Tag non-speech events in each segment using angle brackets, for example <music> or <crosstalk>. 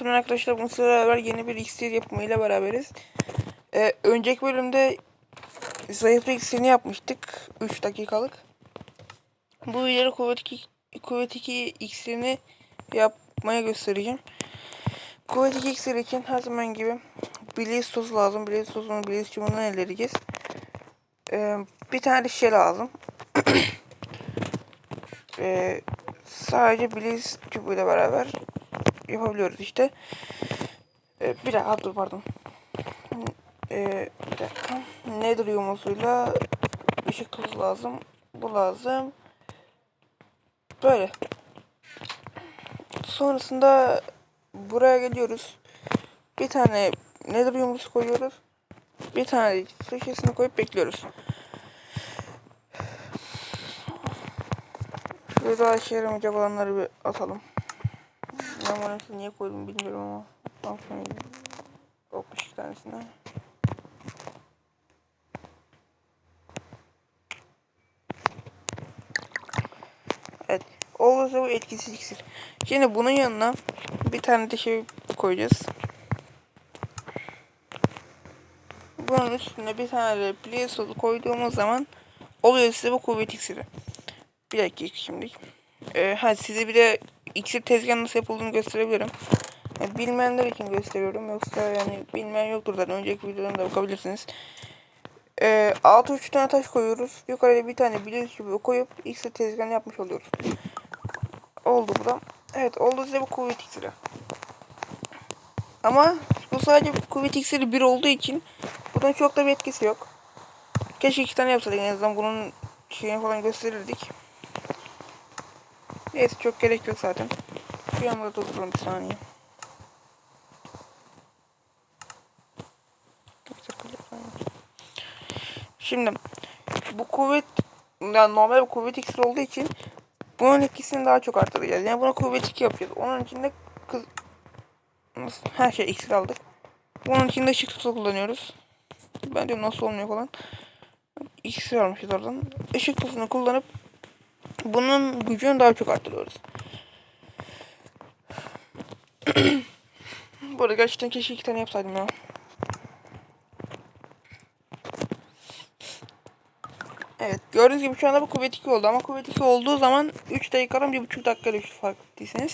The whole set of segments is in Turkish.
hatırlayan arkadaşlar bunun beraber yeni bir iksir yapımıyla beraberiz. Ee, önceki bölümde zayıflık iksirini yapmıştık. 3 dakikalık. Bu videoda kuvvet 2, kuvvet 2 iksirini yapmaya göstereceğim. Kuvvet 2 iksiri için her zaman gibi Blaze tozu lazım. Blaze tozunu Blaze çubuğundan elde edeceğiz. Ee, bir tane şişe lazım. <clears throat> Ee, sadece Blaze çubuğuyla beraber yapabiliyoruz işte. Ee, bir dakika dur pardon. Ee, bir dakika. Nether yumurtayla ışık tozu lazım. Bu lazım. Böyle. Sonrasında buraya geliyoruz. Bir tane nether yumurtası koyuyoruz. Bir tane su şişesini koyup bekliyoruz. Şuraya daha işe yaramayacak olanları bir atalım. Ben bunu niye koydum bilmiyorum ama. Aferin. Kokmuş iki tanesine. Evet. Olursa bu etkisiz iksir. Şimdi bunun yanına bir tane de şey koyacağız. Bunun üstüne bir tane de pliyasosu koyduğumuz zaman oluyor size bu kuvvet iksiri. Bir dakika şimdi. Ee, hadi size bir de iksir tezgahı nasıl yapıldığını gösterebilirim. Yani bilmeyenler için gösteriyorum. Yoksa yani bilmeyen yoktur zaten. Önceki videolarımda bakabilirsiniz. Ee, altı üç tane taş koyuyoruz. Yukarıya bir tane bilezik gibi koyup iksir tezgahını yapmış oluyoruz. Oldu bu da. Evet oldu size bu kuvvet iksiri. Ama bu sadece kuvvet iksiri bir olduğu için bunun çok da bir etkisi yok. Keşke iki tane yapsaydık en azından bunun şeyini falan gösterirdik. Neyse çok gerek yok zaten. Bir anda durduralım bir saniye. Şimdi bu kuvvet yani normal bir kuvvet iksiri olduğu için bunun etkisini daha çok arttıracağız. Yani buna kuvvet 2 yapacağız. Onun için de kız nasıl her şey iksir aldık. Bunun için de ışık tutu kullanıyoruz. Ben diyorum nasıl olmuyor falan. İksir almışız oradan. Işık tutunu kullanıp bunun gücünü daha çok arttırıyoruz. <clears throat> Bu arada gerçekten keşke iki tane yapsaydım ya. Evet gördüğünüz gibi şu anda bu kuvvet 2 oldu ama kuvvet 2 olduğu zaman 3 dakikadan 1,5 dakika düştü fark ettiyseniz.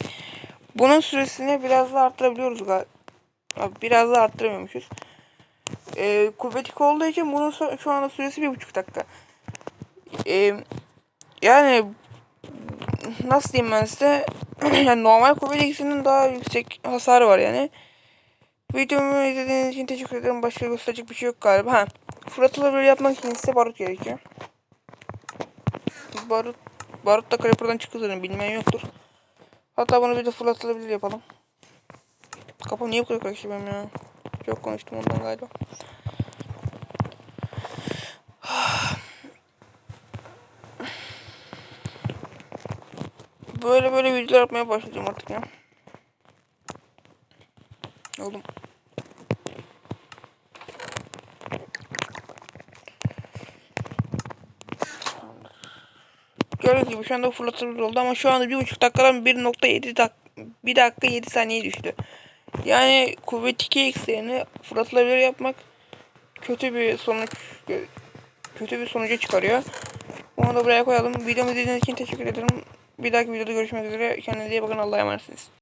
Bunun süresini biraz daha arttırabiliyoruz galiba. Biraz daha arttıramıyormuşuz. Ee, kuvvet 2 olduğu için bunun şu anda süresi 1,5 dakika. Ee, yani nasıl diyeyim ben size <clears throat> yani normal kuvvet 2'sinin daha yüksek hasarı var yani. Videomu izlediğiniz için teşekkür ederim. Başka gösterecek bir şey yok galiba. Ha, fırlatıları yapmak için size barut gerekiyor. Barut, barut da creeper'dan çıkıyor bilmeyen yoktur. Hatta bunu bir de fırlatılabilir yapalım. Kapım niye bu kadar ya? Çok konuştum ondan galiba. Böyle böyle videolar yapmaya başlayacağım artık ya. Oğlum. Gördüğünüz gibi şu anda fırlatılır oldu ama şu anda bir buçuk dakikadan 1.7 dak 1 dakika 7 saniye düştü. Yani kuvvet 2 eksiğini fırlatılabilir yapmak kötü bir sonuç kötü bir sonuca çıkarıyor. Onu da buraya koyalım. Videomu izlediğiniz için teşekkür ederim. Bir dahaki videoda görüşmek üzere. Kendinize iyi bakın. Allah'a emanetsiniz.